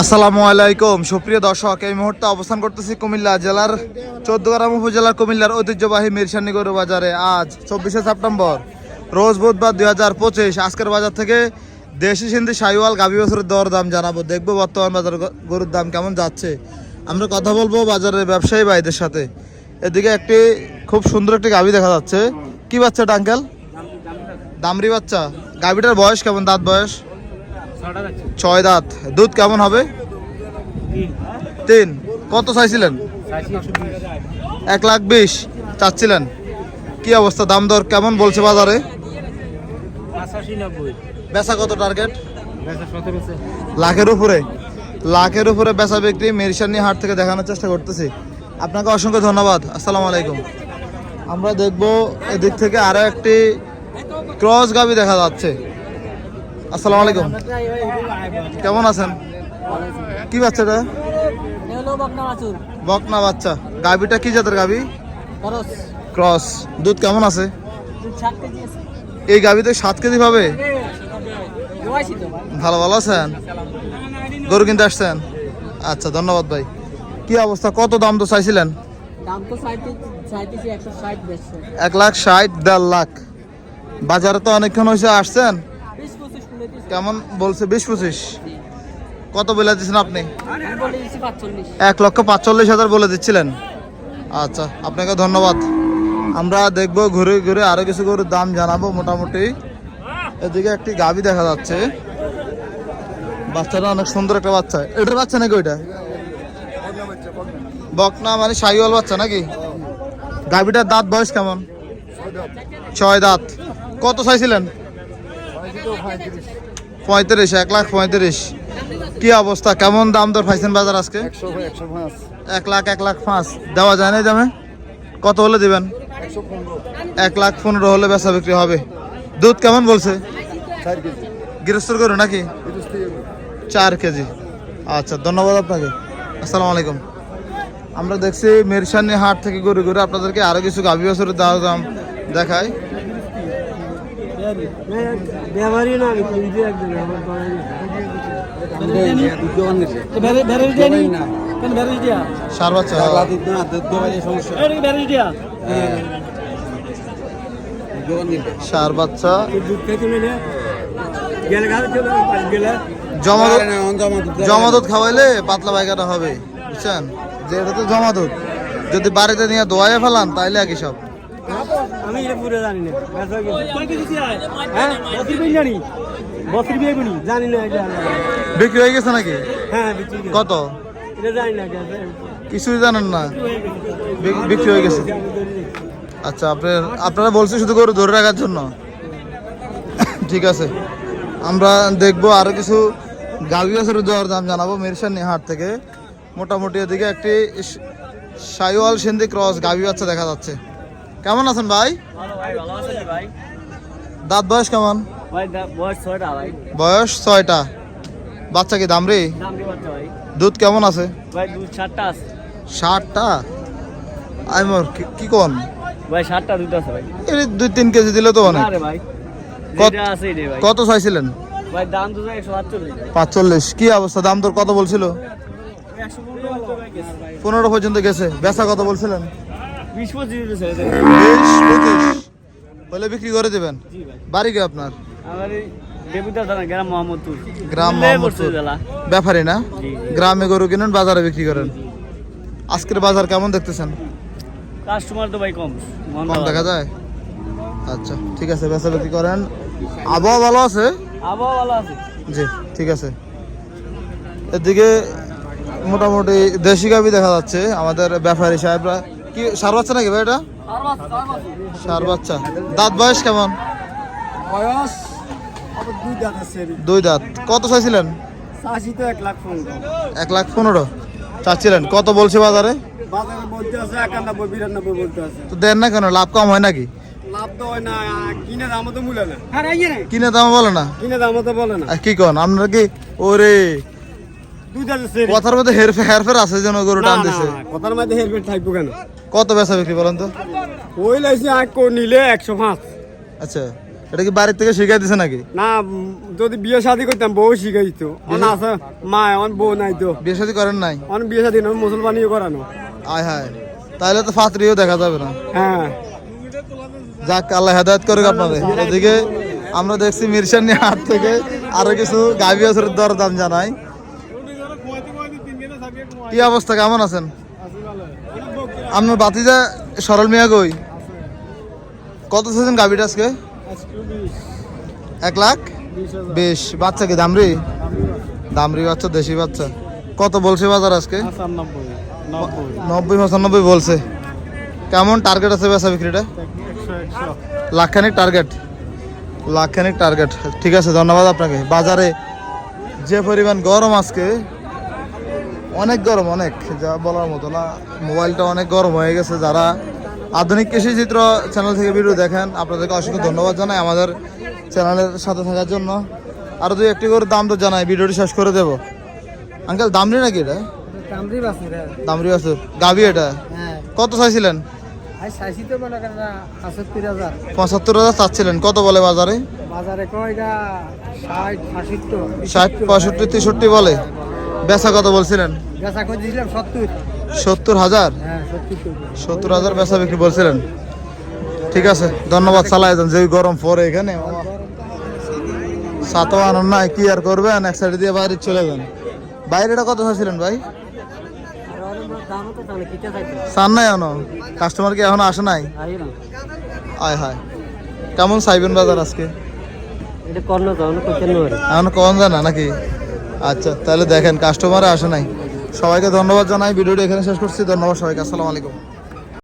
আসসালামু আলাইকুম। সুপ্রিয় দর্শক, এই মুহূর্তে অবস্থান করতেছি কুমিল্লা জেলার চোদ্দগ্রাম উপজেলার কুমিল্লার ঐতিহ্যবাহী মিরশানিগর বাজারে। আজ চব্বিশে সেপ্টেম্বর, রোজ বুধবার দুই হাজার পঁচিশ। আজকের বাজার থেকে দেশি সিন্ধি, সাইওয়াল গাভী বছরের দর দাম জানাব। দেখব বর্তমান বাজার গরুর দাম কেমন যাচ্ছে। আমরা কথা বলব বাজারের ব্যবসায়ী ভাইদের সাথে। এদিকে একটি খুব সুন্দর একটি গাভী দেখা যাচ্ছে। কি বাচ্চাটা, আঙ্কেল? দামরি বাচ্চা। গাভীটার বয়স কেমন? দাঁত বয়স? ছয় দাঁত। দুধ কেমন হবে? তিন। কত চাইছিলেন? এক লাখ বিশ। চাচ্ছিলেন। কি অবস্থা? দাম দর কেমন বলছে বাজারে? বেচা কত টার্গেট? লাখের উপরে। লাখের উপরে বেচা বিক্রি মেরিসানি হাট থেকে দেখানোর চেষ্টা করতেছি। আপনাকে অসংখ্য ধন্যবাদ। আসসালামু আলাইকুম। আমরা দেখব এদিক থেকে আরও একটি ক্রস গাবি দেখা যাচ্ছে। আসসালামু আলাইকুম। কেমন আছেন? কি বাচ্চাটা বকনা বাচ্চা। গাবিটা কি জাতের গাবি ক্রস। দুধ কেমন আছে? এই গাবিতে সাত কেজি পাবে? ভালো ভালো আছেন? গরু কিনতে আসছেন? আচ্ছা ধন্যবাদ ভাই। কি অবস্থা? কত দাম তো চাইছিলেন? এক লাখ ষাট, দেড় লাখ। বাজারে তো অনেকক্ষণ হয়েছে আসছেন বিশ পঁচিশ কিলো দিছি কেমন বলছে? বিশ পঁচিশ। কত বলে দিচ্ছেন আপনি? এক লক্ষ পাঁচচল্লিশ হাজার বলে দিচ্ছিলেন। আচ্ছা আপনাকে ধন্যবাদ। আমরা দেখব ঘুরে ঘুরে আরও কিছু গরুর দাম জানাব মোটামুটি। এদিকে একটি গাভি দেখা যাচ্ছে। বাচ্চাটা অনেক সুন্দর একটা বাচ্চা। এটার বাচ্চা নাকি ওইটা? বকনা মানে সাইওয়াল বাচ্চা নাকি? গাভিটার দাঁত বয়স কেমন? ছয় দাঁত। কত চাইছিলেন? পঁয়ত্রিশ এক লাখ পঁয়ত্রিশ। কি অবস্থা? কেমন দাম দর পাইছেন বাজার আজকে? এক লাখ এক লাখ পাঁচ। দেওয়া যায় না দামে? কত হলে দিবেন? এক লাখ পনেরো হলে বেচা বিক্রি হবে। দুধ কেমন বলছে? গৃহস্থর করো নাকি? চার কেজি। আচ্ছা ধন্যবাদ আপনাকে। আসসালামু আলাইকুম। আমরা দেখছি মেরসানি হাট থেকে ঘুরে ঘুরে আপনাদেরকে আরও কিছু গাভী বছরের দাম দাম দেখায় ব্যবহারই না জমা দুধ খাওয়াইলে পাতলা পায়খানা হবে, বুঝছেন? যে এটা তো জমা দুধ যদি বাড়িতে নিয়ে দোয়াইয়ে ফেলান, তাইলে আর কি সব। আমি এটা পুরো জানি না। হ্যাঁ বসির বিল জানি। বসির বিয়ে গুনি জানি না এটা। বিক্রি হয়ে গেছে নাকি? হ্যাঁ বিক্রি কত? এটা জানি না কিছুই জানেন না। বিক্রি হয়ে গেছে। আচ্ছা আপনার আপনারা বলছে শুধু গরু ধরে রাখার জন্য। ঠিক আছে। আমরা দেখব আরও কিছু গাভী বাছরের দেওয়ার দাম জানাব মিরসানি হাট থেকে। মোটামুটি এদিকে একটি সাইওয়াল সিন্ধি ক্রস গাভী বাচ্চা দেখা যাচ্ছে। কেমন আছেন ভাই? দাঁত বয়স কেমন? ভাই বয়স ছয়টা বাচ্চা কি দাম রে? দাম কি বাচ্চা ভাই? দুধ কেমন আছে? ষাটটা আই মোর কি- কোন? ভাই সাতটা দুধ আছে ভাই। দুই তিন কেজি দিলে তো অনেক। কত- চাইছিলেন? পাঁচচল্লিশ। কি অবস্থা? দাম তোর কত বলছিল? পনেরো পর্যন্ত গেছে। বেচা কত বলছিলেন? বিশ পঁচিশ ছেড়ে বিশ। পঁচিশ হলে বিক্রি করে দেবেন? বাড়ি কে আপনার? আমার গ্রাম মোহাম্মদপুর। গ্রাম না? গ্রামে গরু কিনেন বাজারে বিক্রি করেন। আজকের বাজার কেমন দেখতেছেন? কাস্টমার তো ভাই কম। কম দেখা যায়? আচ্ছা ঠিক আছে বেচা বিক্রি করেন। আবহাওয়া ভালো আছে? আবহাওয়া ভালো আছে। জি ঠিক আছে। এদিকে মোটামুটি দেশি গাভি দেখা যাচ্ছে। আমাদের ব্যাপারী সাহেবরা কি সার বাচ্চা নাকি ভাই এটা? সার বাচ্চা দাঁত বয়স কেমন? বয়স দুই দাঁত কত চাইছিলেন? এক লাখ পনেরো। চাচ্ছিলেন। কত বলছে বাজারে? তো দেন না কেন লাভ কম হয় নাকি? লাভ তো হয় না কিনে দাম তো মূল্য না কিনে দাম বলে না? কিনে দাম বলে না। কি কন আপনারা কি ওরে কথার মধ্যে হেরফে হেরফের আছে যেন গরু টান দিছে। কথার মধ্যে হেলমেট থাকব কেন? কত বেচা বিক্রি বলেন তো? ওই লাইছে আগ কো নিলে একশো পাঁচ। আচ্ছা এটা কি বাড়ির থেকে শিখাই দিছে নাকি? না যদি বিয়ে শাদি করতাম বউ শিখাইতো অন আছে মা অন বউ নাই তো। বিয়ে শাদী করেন নাই? অন বিয়ে শাদি নয় মুসলমানিও করানো। আয় হায় তাহলে তো ফাতরিও দেখা যাবে না। হ্যাঁ। যাক আল্লাহ হেদায়ত করুক আপনাদের। ওদিকে আমরা দেখছি মিরসানি হাট থেকে আরও কিছু গাভী বছরের দর দাম জানাই। কি অবস্থা কেমন আছেন? আপনার বাতিজা সরল মিয়া কই? কত সেজন গাভীটা আজকে? এক লাখ? বেশ। বাচ্চা কি দামরি দামরি বাচ্চা, দেশি বাচ্চা। কত বলছে বাজার আজকে? নব্বই নব্বই নব্বই পঁচানব্বই বলছে। কেমন টার্গেট আছে বেচা বিক্রিটা? লাখখানিক টার্গেট লাখখানিক টার্গেট ঠিক আছে, ধন্যবাদ আপনাকে। বাজারে যে পরিমাণ গরম আজকে অনেক গরম অনেক যা বলার মতো না। মোবাইলটা অনেক গরম হয়ে গেছে। যারা আধুনিক কৃষি চিত্র চ্যানেল থেকে ভিডিও দেখেন আপনাদেরকে অসংখ্য ধন্যবাদ জানাই আমাদের চ্যানেলের সাথে থাকার জন্য। আরও দুই একটি করে দাম তো জানাই ভিডিওটি শেষ করে দেবো। আঙ্কেল দামরি নাকি এটা? রে দামরি আছে গাবি এটা? হ্যাঁ। কত চাইছিলেন? পঁচাত্তর হাজার। চাচ্ছিলেন কত বলে বাজারে? বাজারে ষাট পঁয়ষট্টি তেষট্টি বলে। বেচা কত বলছিলেন? সত্তর। হাজার? হ্যাঁ সত্তর হাজার বেচা বিক্রি বলছিলেন? ঠিক আছে ধন্যবাদ চালাই যান যে গরম পরে এখানে। সাতও আনন্দ নাই কি আর করবেন? এক সাইড দিয়ে বাইরে চলে যান। বাইরেটা কত চাইছিলেন ভাই? চান নাই এখনও? কাস্টমার কি এখনও আসে নাই? আয় হায়। কেমন চাইবেন বাজার আজকে? এখনও কম যায় না নাকি? আচ্ছা তাহলে দেখেন কাস্টমার আসে নাই। সবাইকে ধন্যবাদ জানাই। ভিডিওটি এখানে শেষ করছি। ধন্যবাদ সবাইকে। আসসালামু আলাইকুম।